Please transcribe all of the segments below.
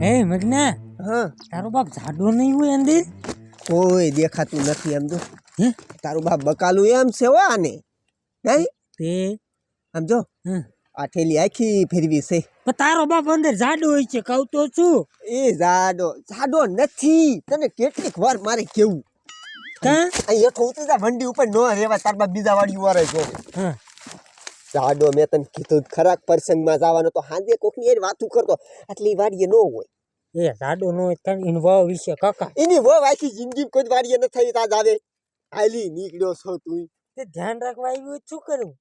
હે મગના? હા. તારો બાપ જાડો નહીં હોય અંદર કોઈ દેખાતું નથી એમ તો. હે? તારું બાપ બકાલું એમ છે હો આને. નહીં તે? આમ જો. આ થેલી આખી ફેરવી છે. પણ તારો બાપ અંદર જાડો હોય છે કહું તો છું. એ જાડો જાડો નથી. તને કેટલીક વાર મારે કેવું? હા અહીં હેઠો ઉતરી જા વંડી ઉપર ન રેવા તાર બાપ બીજા વાળી વારે છો. હા. જાડો મેં તને કીધું જ ખરાક પ્રસંગમાં જવાનો તો હાજે કોકની એ વાતું કરતો આટલી વાડીએ ન હોય. એ જાડો નો તને વિશે કાકા. એની વહુ આખી જિંદગી કોઈ વારી ન થઈ તા આવે આલી નીકળ્યો છો તું. તે ધ્યાન રાખવા આવ્યું શું કરું?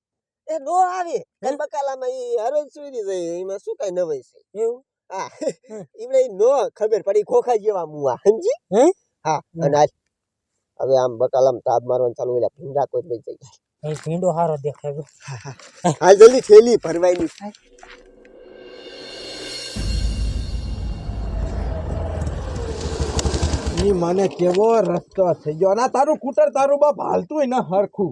એ નો આવે. એમ બકાલામાં એ હરોજ સુઈ જાય એમાં શું કઈ નવાઈ છે? એવું? હા. એમને નો ખબર પડી ખોખા જેવા મુવા સમજી? હે? હા અને આ હવે આમ બકાલામાં તાબ મારવાનું ચાલુ એટલે ભીંડા કોઈ લઈ જાય. ભીંડો હારો દેખાય. હા જલ્દી થેલી ભરવાઈની ઈ મને કેવો રસ્તો થઈ ગયો ના તારું કૂટર તારું બાપ હાલતું ને હરખું.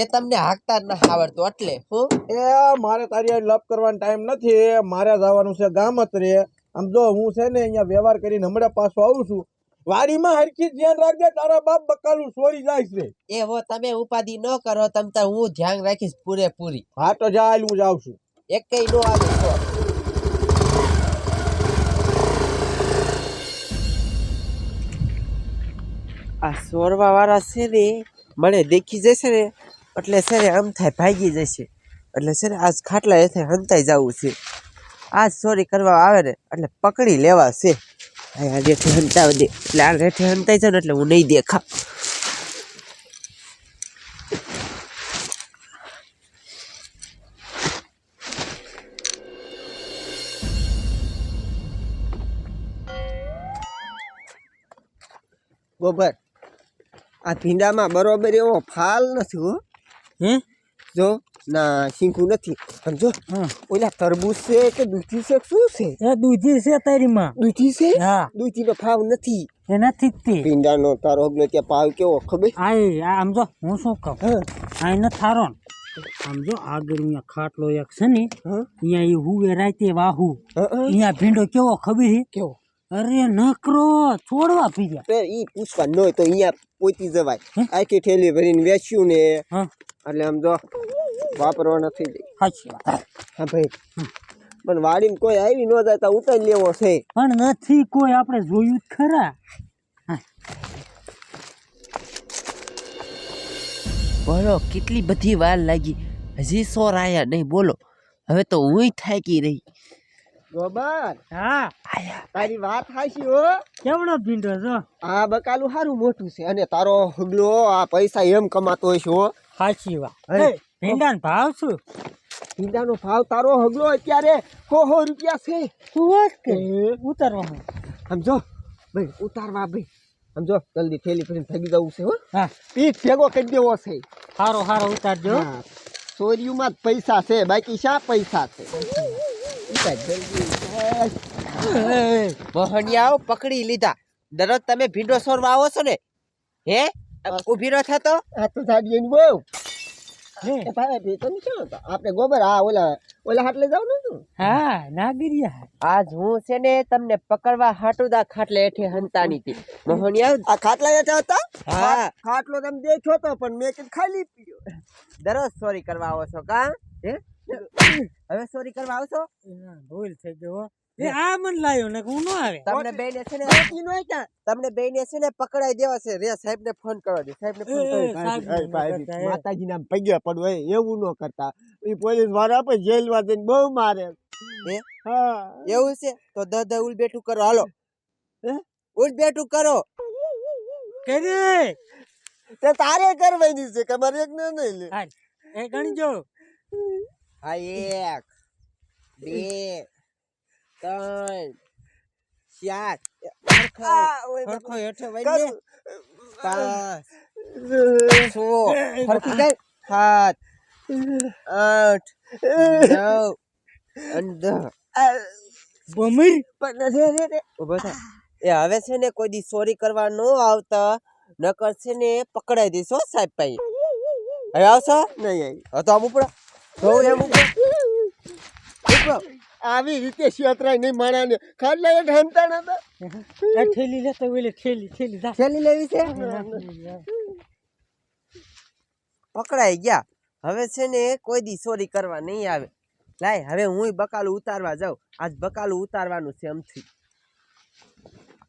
એ તમને હાકતા જ ના આવડતું એટલે હું? એ મારે તારી લપ કરવાનો ટાઈમ નથી મારે જવાનું છે ગામ અત્રે આમ જો હું છે ને અહીંયા વ્યવહાર કરીને હમણાં પાછો આવું છું. વાડીમાં હરખી ધ્યાન રાખજે તારા બાપ બકાલું સોરી જાય છે. એ હો તમે ઉપાધિ ન કરો તમ તો હું ધ્યાન રાખીશ પૂરેપૂરી. હા તો જા હું જાઉં છું. એક કઈ નો આવે આ સોરવા વાળા છે ને, મને દેખી જશે ને, એટલે છે ને આમ થાય ભાગી જશે. એટલે છે ને આજ ખાટલા હેઠે હંતાઈ જવું છે. આજ ચોરી કરવા આવે ને, એટલે પકડી લેવા છે. આ રેઠે હંતાવી દે, એટલે આ રેઠે હંતાઈ જાઉં એટલે હું નહીં દેખા. ગોબર આ ભીંડામાં બરોબર એવો ફાલ નથી હો. હે જો ના શીંકું નથી. પણ જો ઓલા તરબૂચ છે કે દૂધી છે શું છે? એ દૂધી છે તારીમાં દૂધી છે? હા. દૂધીનો ભાવ નથી. એ નથી તે. ભીંડાનો તારો અગલો ત્યાં ભાવ કેવો ખબર? આય આમ જો હું શું કહું? હા. આ ન થારો આમ જો આગળ અહીંયા ખાટલો એક છે ને અહીંયા એ હુવે રાતે વાહુ. અહીંયા ભીંડો કેવો ખબર છે? કેવો? અરે નકરો છોડવા પીર્યા તે ઈ પૂછવા ન હોય તો અહીંયા પોતી જવાય. આખી ઠેલી ભરીને વેચ્યું ને. એટલે આમ જો વાપરવા નથી દે સાચી વાત. હા ભાઈ. પણ વાડીમાં કોઈ આવી ન જાય તો ઉતારી લેવો છે. પણ નથી કોઈ આપણે જોયું જ ખરા. બોલો કેટલી બધી વાર લાગી. હજી સોર આયા નહીં બોલો. હવે તો હું થાકી રહી. ગોબર. હા. તારી વાત હાચી હો. કેવડો ભીંડો છો? આ બકાલું સારું મોટું છે અને તારો હગલો આ પૈસા એમ કમાતો હશે હો. હાચી વાત. ભીંડાનો ભાવ શું? ભીંડાનો ભાવ તારો હગલો અત્યારે સો સો રૂપિયા છે. શું વાત કે ઉતારવામાં સમજો ભાઈ ઉતારવા ભાઈ. સમજો જલ્દી થેલી ફરીને થગી જવું છે હો. હા. પીક ભેગો કરી દેવો છે. સારો સારો ઉતારજો. ચોરીઓમાં જ પૈસા છે બાકી શા પૈસા છે. મોહનિયાઓ પકડી લીધા. દરરોજ તમે ભીંડો સોરવા આવો છો ને? હે? ઊભી રહો થતો? આ તો સાડીઓની બહુ. હે? એ ભાઈ ભાઈ તમે ક્યાં હતા? આપણે ગોબર હા ઓલા ઓલા હાટ જાવ ને તું? હા નાગરિયા આજ હું છે ને તમને પકડવા હાટુદા ખાટલે હેઠે હંતાની હતી. મોહનિયા આ ખાટલા હેઠા હતા? હા. ખાટલો તમે દેખ્યો તો પણ મેં ખાલી પીયો દરરોજ સોરી કરવા આવો છો કા? હે? હવે સોરી કરવા આવશો? ભૂલ થઈ ગયો એ આ મન લાયો ને હું ન આવે. તમને બેને છે ને બાકી નો ક્યાં તમને બેને છે ને પકડાઈ દેવા છે. રે સાહેબ ને ફોન કરવા દે. સાહેબ ને ફોન કરો. માતાજી ના પગે પડવું હોય એવું ન કરતા. એ પોલીસવાળા આપે જેલમાં જઈને બહુ મારે. હે? હા. એવું છે? તો દ દ ઉલ બેઠું કરો. હાલો. હે? ઉલ બેઠું કરો. કરે! તે તારે કરવાની છે કે મારે એક ને નહીં લે? એ ગણજો હા એક બે ત્રણ ચાર. હરખો હેઠે લે. પાંચ છ હરખી જાય સાત આઠ નવ અને દસ. બમીર પણ રે રે રે ઊભો થા. એ હવે છે ને કોઈ દી ચોરી કરવા ન આવતા. નકર છે ને પકડાઈ દઈશો સાહેબ ભાઈ. હવે આવશો? નહીં આવી તો આમ ઉપડો. આવી રીતે શિયાત્રાય નહીં માણાને. ખાટલા એ ઢાંતા નતા આ થેલી લેતો ઓલે થેલી થેલી છેલ્લી લેવી છે? પકડાઈ ગયા. હવે છે ને કોઈ દી ચોરી કરવા નહીં આવે. લાય હવે હું બકાલું ઉતારવા જાઉં. આજ બકાલું ઉતારવાનું છે આમથી